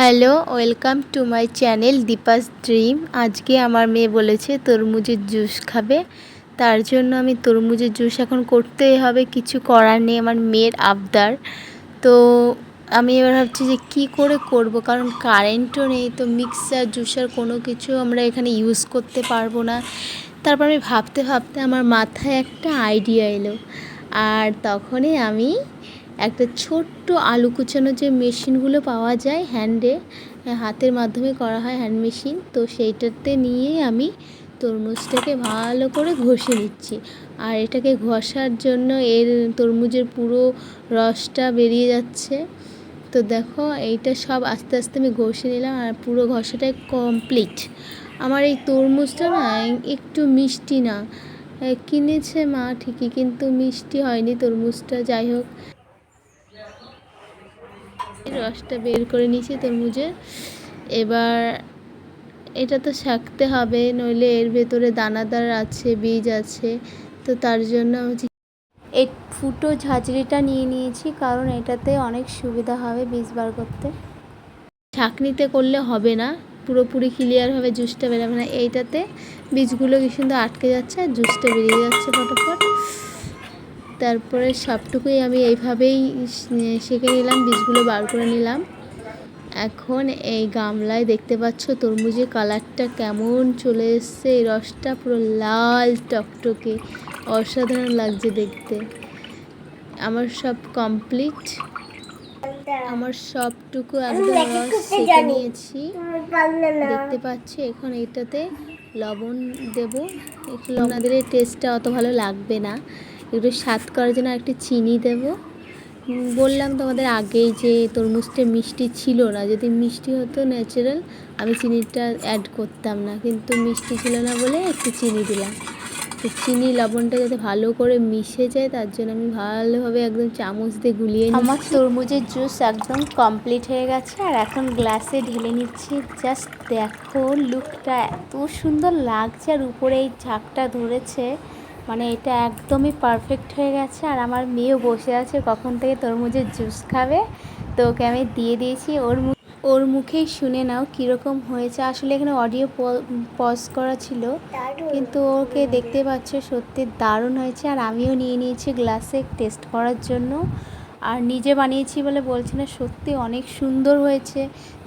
Hello, welcome to my channel Deepa's dream. আজকে আমার মেয়ে বলেছে তরমুজের জুস খাবে, তার জন্য আমি তরমুজের জুস এখন করতেই হবে, কিছু করার নেই আমার মেয়ের আবদার। তো আমি এবার ভাবছি যে কি করে করব, কারণ কারেন্টও নেই, তো মিক্সার, জুসার কোনো কিছু আমরা এখানে ইউজ করতে পারব না। তারপর আমি ভাবতে ভাবতে আমার মাথায় একটা আইডিয়া এলো, আর তখনই আমি একটা ছোট্ট আলু কুচানোর যে মেশিনগুলো পাওয়া যায় হ্যান্ডে, হাতের মাধ্যমে করা হয় হ্যান্ড মেশিন, তো সেইটাতে নিয়ে আমি তরমুজটাকে ভালো করে ঘষে নিচ্ছি। আর এটাকে ঘষার জন্য এর তরমুজের পুরো রসটা বেরিয়ে যাচ্ছে। তো দেখো, এইটা সব আস্তে আস্তে আমি ঘষে নিলাম আর পুরো ঘষাটাই কমপ্লিট। আমার এই তরমুজটা না একটু মিষ্টি না। কিনেছে মা ঠিকই, কিন্তু মিষ্টি হয়নি তরমুজটা, যাই হোক। রসটা বের করে নিয়েছি তরমুজের এবার এটা তো শাকতে হবে, নইলে এর ভেতরে দানাদার আছে, বীজ আছে, তো তার জন্য হচ্ছে এই ফুটো ঝাঁঝরিটা নিয়ে নিয়েছি, কারণ এটাতে অনেক সুবিধা হবে বীজ বার করতে। ছাঁকনিতে করলে হবে না, পুরোপুরি ক্লিয়ার হবে জুসটা বেরোবে না। এইটাতে বীজগুলো কি সুন্দর আটকে যাচ্ছে, আর জুসটা বেরিয়ে যাচ্ছে ফটোফট। তারপরে সবটুকুই আমি এইভাবেই সেঁকে নিলাম বীজগুলো বার করে নিলাম। এখন এই গামলায় দেখতে পাচ্ছ তরমুজের কালারটা কেমন চলে এসছে এই রসটা পুরো লাল টকটকে অসাধারণ লাগছে দেখতে। আমার সব কমপ্লিট। আমার সবটুকু একদম রস সেঁকে নিয়েছি। দেখতে পাচ্ছি এখন এটাতে লবণ দেব। একটু লবণ দিলে টেস্টটা অত ভালো লাগবে না। একটু স্বাদ করার জন্য একটু চিনি দেব। বললাম তোমাদের আগেই যে তরমুজটা মিষ্টি ছিল না, যদি মিষ্টি হতো ন্যাচারাল আমি চিনিটা অ্যাড করতাম না, কিন্তু মিষ্টি ছিল না বলে একটু চিনি দিলাম। তো চিনি লবণটা যাতে ভালো করে মিশে যায়, তার জন্য আমি ভালোভাবে একদম চামচ দিয়ে গুলিয়ে আমার তরমুজের জুস একদম কমপ্লিট হয়ে গেছে, আর এখন গ্লাসে ঢেলে নিচ্ছি। জাস্ট দেখো লুকটা এত সুন্দর লাগছে, আর উপরে এই ঝাঁকটা ধরেছে। মানে এটা একদমই পারফেক্ট হয়ে গেছে। আর আমার মেয়েও বসে আছে, কখন থেকে তরমুজের জুস খাবে? তো ওকে আমি দিয়ে দিয়েছি। ওর ওর মুখেই শুনে নাও কীরকম হয়েছে। আসলে এখানে অডিও পজ করা ছিল, কিন্তু ওকে দেখতে পাচ্ছ সত্যি দারুণ হয়েছে। আর আমিও নিয়ে নিয়েছি গ্লাসে টেস্ট করার জন্য। আর নিজে বানিয়েছি বলে বলছি না, সত্যি অনেক সুন্দর হয়েছে।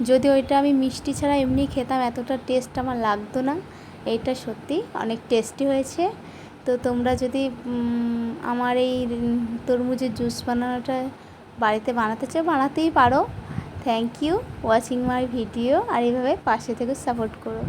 যদি ওইটা আমি মিষ্টি ছাড়া এমনি খেতাম, এতটা টেস্ট আমার লাগতো না। এইটা সত্যি অনেক টেস্টি হয়েছে। তো তোমরা যদি আমার এই তরমুজের জুস বানানোটা বাড়িতে বানাতে চাও, বানাতেই পারো। Thank you watching my video আর এইভাবে পাশে থেকে সাপোর্ট করো।